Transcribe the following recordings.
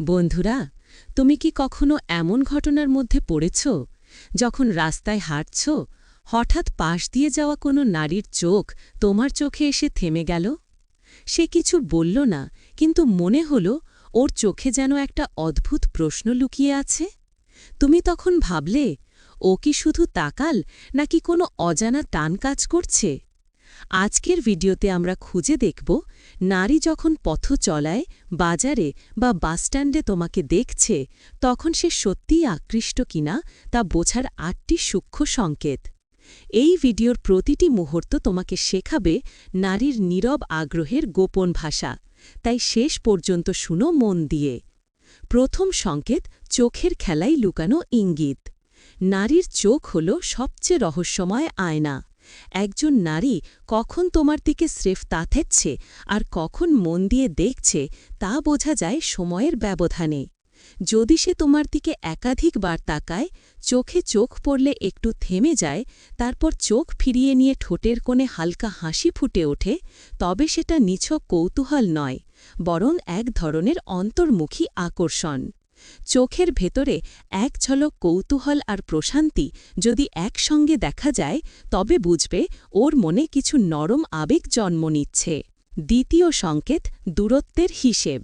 বন্ধুরা, তুমি কি কখনো এমন ঘটনার মধ্যে পড়েছ যখন রাস্তায় হাঁটছ, হঠাৎ পাশ দিয়ে যাওয়া কোনো নারীর চোখ তোমার চোখে এসে থেমে গেল? সে কিছু বলল না, কিন্তু মনে হল ওর চোখে যেন একটা অদ্ভুত প্রশ্ন লুকিয়ে আছে। তুমি তখন ভাবলে, ও কি শুধু তাকাল নাকি কোনো অজানা টান কাজ করছে? আজকের ভিডিওতে আমরা খুঁজে দেখব, নারী যখন পথ চলায়, বাজারে বা বাসস্ট্যান্ডে তোমাকে দেখছে, তখন সে সত্যিই আকৃষ্ট কিনা তা বোঝার আটটি সূক্ষ্ম সংকেত। এই ভিডিওর প্রতিটি মুহূর্ত তোমাকে শেখাবে নারীর নীরব আগ্রহের গোপন ভাষা। তাই শেষ পর্যন্ত শুনো মন দিয়ে। প্রথম সংকেত, চোখের খেলাই লুকানো ইঙ্গিত। নারীর চোখ হল সবচেয়ে রহস্যময় আয়না। একজন নারী কখন তোমার দিকে স্রেফ তাথেচ্ছে আর কখন মন দিয়ে দেখছে তা বোঝা যায় সময়ের ব্যবধানে। যদি সে তোমার দিকে একাধিকবার তাকায়, চোখে চোখ পড়লে একটু থেমে যায়, তারপর চোখ ফিরিয়ে নিয়ে ঠোঁটের কোণে হালকা হাসি ফুটে ওঠে, তবে সেটা নিছক কৌতূহল নয়, বরং এক ধরনের অন্তর্মুখী আকর্ষণ। চোখের ভেতরে এক ঝলক কৌতূহল আর প্রশান্তি যদি একসঙ্গে দেখা যায়, তবে বুঝবে ওর মনে কিছু নরম আবেগ জন্ম নিচ্ছে। দ্বিতীয় সংকেত, দূরত্বের হিসেব।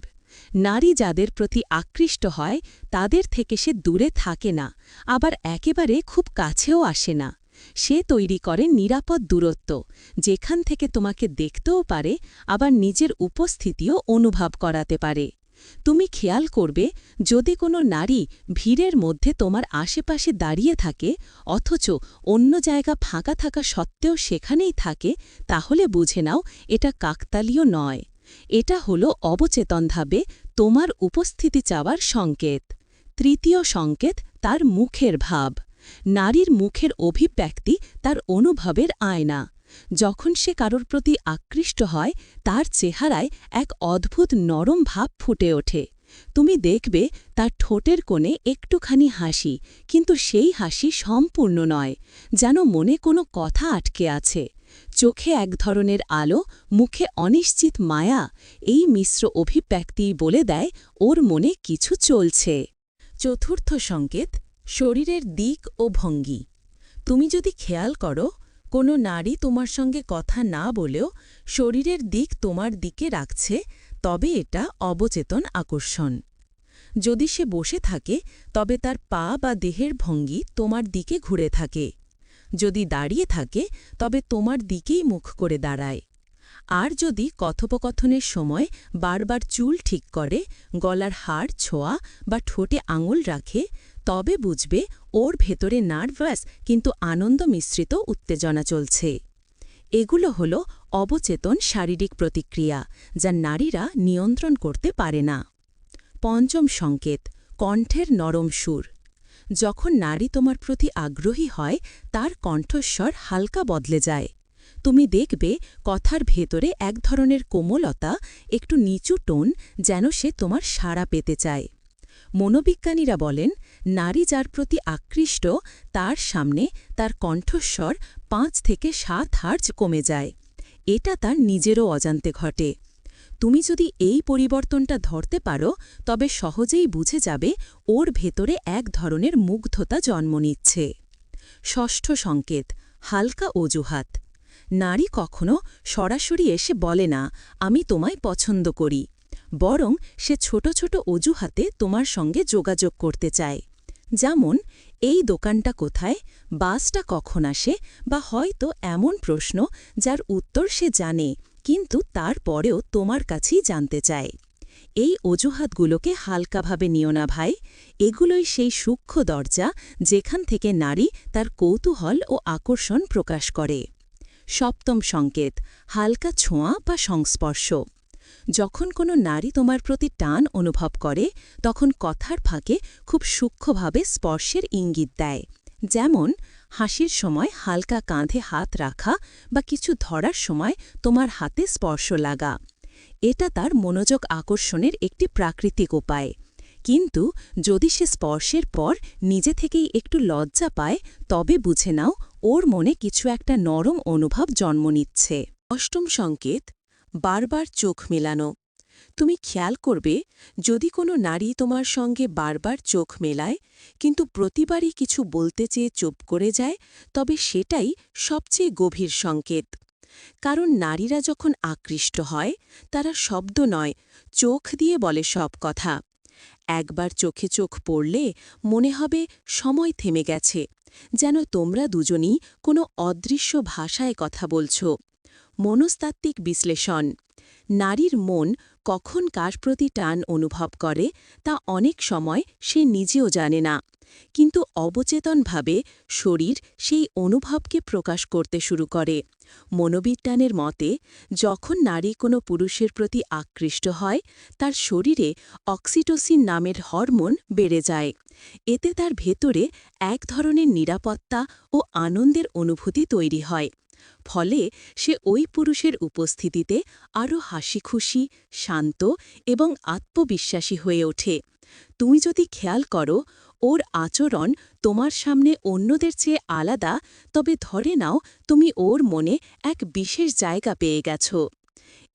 নারী যাদের প্রতি আকৃষ্ট হয়, তাদের থেকে সে দূরে থাকে না, আবার একেবারে খুব কাছেও আসে না। সে তৈরি করে নিরাপদ দূরত্ব, যেখান থেকে তোমাকে দেখতেও পারে, আবার নিজের উপস্থিতিও অনুভব করাতে পারে। তুমি খেয়াল করবে, যদি কোনো নারী ভিড়ের মধ্যে তোমার আশেপাশে দাঁড়িয়ে থাকে, অথচ অন্য জায়গা ফাঁকা থাকা সত্ত্বেও সেখানেই থাকে, তাহলে বুঝে নাও এটা কাকতালীয় নয়। এটা হলো অবচেতনভাবে তোমার উপস্থিতি চাওয়ার সংকেত। তৃতীয় সংকেত, তার মুখের ভাব। নারীর মুখের অভিব্যক্তি তার অনুভবের আয়না। যখন সে কারোর প্রতি আকৃষ্ট হয়, তার চেহারায় এক অদ্ভুত নরম ভাব ফুটে ওঠে। তুমি দেখবে তার ঠোঁটের কোণে একটুখানি হাসি, কিন্তু সেই হাসি সম্পূর্ণ নয়, যেন মনে কোনো কথা আটকে আছে। চোখে এক ধরনের আলো, মুখে অনিশ্চিত মায়া, এই মিশ্র অভিব্যক্তিই বলে দেয়, ওর মনে কিছু চলছে। চতুর্থ সংকেত, শরীরের দিক ও ভঙ্গি। তুমি যদি খেয়াল করো কোনো নারী তোমার সঙ্গে কথা না বলেও শরীরের দিক তোমার দিকে রাখছে, তবে এটা অবচেতন আকর্ষণ। যদি সে বসে থাকে, তবে তার পা বা দেহের ভঙ্গি তোমার দিকে ঘুরে থাকে। যদি দাঁড়িয়ে থাকে, তবে তোমার দিকেই মুখ করে দাঁড়ায়। আর যদি কথোপকথনের সময় বারবার চুল ঠিক করে, গলার হাড় ছোঁয়া বা ঠোঁটে আঙুল রাখে তবে বুঝবে ওর ভেতরে নার্ভাস কিন্তু আনন্দ মিশ্রিত উত্তেজনা চলছে। এগুলো হল অবচেতন শারীরিক প্রতিক্রিয়া যা নারীরা নিয়ন্ত্রণ করতে পারে না। পঞ্চম সংকেত, কণ্ঠের নরম সুর। যখন নারী তোমার প্রতি আগ্রহী হয়, তার কণ্ঠস্বর হালকা বদলে যায়। তুমি দেখবে কথার ভেতরে এক ধরনের কোমলতা, একটু নিচু টোন যেন সে তোমার সাড়া পেতে চায়। মনোবিজ্ঞানীরা বলেন নারী যার প্রতি আকৃষ্ট, তার সামনে তার কণ্ঠস্বর পাঁচ থেকে সাত হার্জ কমে যায়। এটা তার নিজেরও অজান্তে ঘটে। তুমি যদি এই পরিবর্তনটা ধরতে পারো, তবে সহজেই বুঝে যাবে ওর ভেতরে এক ধরনের মুগ্ধতা জন্ম নিচ্ছে। ষষ্ঠ সংকেত, হালকা অজুহাত। নারী কখনো সরাসরি এসে বলে না, আমি তোমায় পছন্দ করি। বরং সে ছোট ছোট অজুহাতে তোমার সঙ্গে যোগাযোগ করতে চায়। যেমন, এই দোকানটা কোথায়, বাসটা কখন আসে, বা হয়তো এমন প্রশ্ন যার উত্তর সে জানে, কিন্তু তারপরেও তোমার কাছেই জানতে চায়। এই অজুহাতগুলোকে হালকাভাবে নিও না ভাই, এগুলোই সেই সূক্ষ্ম দরজা যেখান থেকে নারী তার কৌতূহল ও আকর্ষণ প্রকাশ করে। সপ্তম সংকেত, হালকা ছোঁয়া বা সংস্পর্শ। যখন কোনো নারী তোমার প্রতি টান অনুভব করে, তখন কথার ফাঁকে খুব সূক্ষ্মভাবে স্পর্শের ইঙ্গিত দেয়। যেমন, হাসির সময় হালকা কাঁধে হাত রাখা বা কিছু ধরার সময় তোমার হাতে স্পর্শ লাগা। এটা তার মনোযোগ আকর্ষণের একটি প্রাকৃতিক উপায়। কিন্তু যদি সে স্পর্শের পর নিজে থেকেই একটু লজ্জা পায়, তবে বুঝে নাও, ওর মনে কিছু একটা নরম অনুভব জন্ম নিচ্ছে। অষ্টম সংকেত বারবার চোখ মেলানো। তুমি খেয়াল করবে, যদি কোনো নারী তোমার সঙ্গে বারবার চোখ মেলায়, কিন্তু প্রতিবারই কিছু বলতে চেয়ে চুপ করে যায়, তবে সেটাই সবচেয়ে গভীর সংকেত। কারণ নারীরা যখন আকৃষ্ট হয়, তারা শব্দ নয়, চোখ দিয়ে বলে সব কথা। একবার চোখে চোখ পড়লে মনে হবে সময় থেমে গেছে, যেন তোমরা দুজনই কোনো অদৃশ্য ভাষায় কথা বলছ। মনস্তাত্ত্বিক বিশ্লেষণ। নারীর মন কখন কার প্রতি টান অনুভব করে তা অনেক সময় সে নিজেও জানে না। কিন্তু অবচেতনভাবে শরীর সেই অনুভবকে প্রকাশ করতে শুরু করে। মনোবিজ্ঞানের মতে, যখন নারী কোনো পুরুষের প্রতি আকৃষ্ট হয়, তার শরীরে অক্সিটোসিন নামের হরমোন বেড়ে যায়। এতে তার ভেতরে এক ধরনের নিরাপত্তা ও আনন্দের অনুভূতি তৈরি হয়। ফলে সে ওই পুরুষের উপস্থিতিতে আরও হাসিখুশি, শান্ত এবং আত্মবিশ্বাসী হয়ে ওঠে। তুমি যদি খেয়াল করো, ওর আচরণ তোমার সামনে অন্যদের চেয়ে আলাদা, তবে ধরে নাও তুমি ওর মনে এক বিশেষ জায়গা পেয়ে গেছ।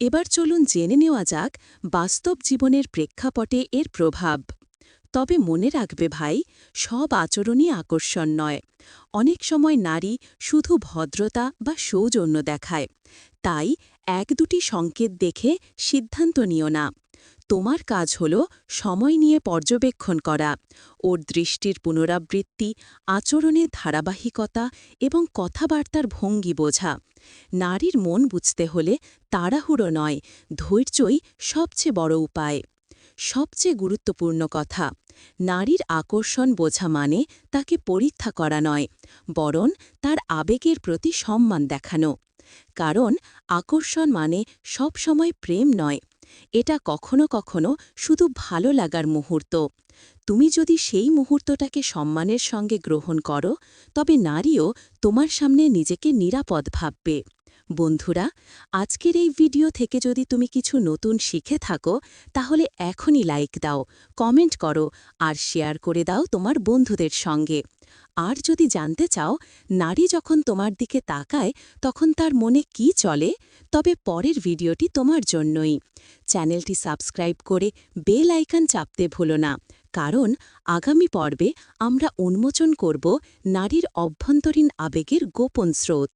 এবার চলুন জেনে নেওয়া যাক বাস্তব জীবনের প্রেক্ষাপটে এর প্রভাব। তবে মনে রাখবে ভাই, সব আচরণই আকর্ষণ নয়। অনেক সময় নারী শুধু ভদ্রতা বা সৌজন্য দেখায়। তাই এক দুটি সংকেত দেখে সিদ্ধান্ত নিও না। তোমার কাজ হল সময় নিয়ে পর্যবেক্ষণ করা। ওর দৃষ্টির পুনরাবৃত্তি আচরণের ধারাবাহিকতা এবং কথাবার্তার ভঙ্গি বোঝা। নারীর মন বুঝতে হলে তাড়াহুড়ো নয়, ধৈর্যই সবচেয়ে বড় উপায়। সবচেয়ে গুরুত্বপূর্ণ কথা, নারীর আকর্ষণ বোঝা মানে তাকে পরীক্ষা করা নয়, বরং তার আবেগের প্রতি সম্মান দেখানো। কারণ আকর্ষণ মানে সব সময় প্রেম নয়, এটা কখনো কখনো শুধু ভালো লাগার মুহূর্ত। তুমি যদি সেই মুহূর্তটাকে সম্মানের সঙ্গে গ্রহণ করো, তবে নারীও তোমার সামনে নিজেকে নিরাপদ ভাববে। বন্ধুরা, আজকের এই ভিডিও থেকে যদি তুমি কিছু নতুন শিখে থাকো, তাহলে এখনই লাইক দাও, কমেন্ট করো আর শেয়ার করে দাও তোমার বন্ধুদের সঙ্গে। আর যদি জানতে চাও, নারী যখন তোমার দিকে তাকায়, তখন তার মনে কি চলে? তবে পরের ভিডিওটি তোমার জন্যই। চ্যানেলটি সাবস্ক্রাইব করে বেল আইকন চাপতে ভুলো না, কারণ আগামী পর্বে আমরা উন্মোচন করব নারীর অভ্যন্তরীণ আবেগের গোপন স্রোত।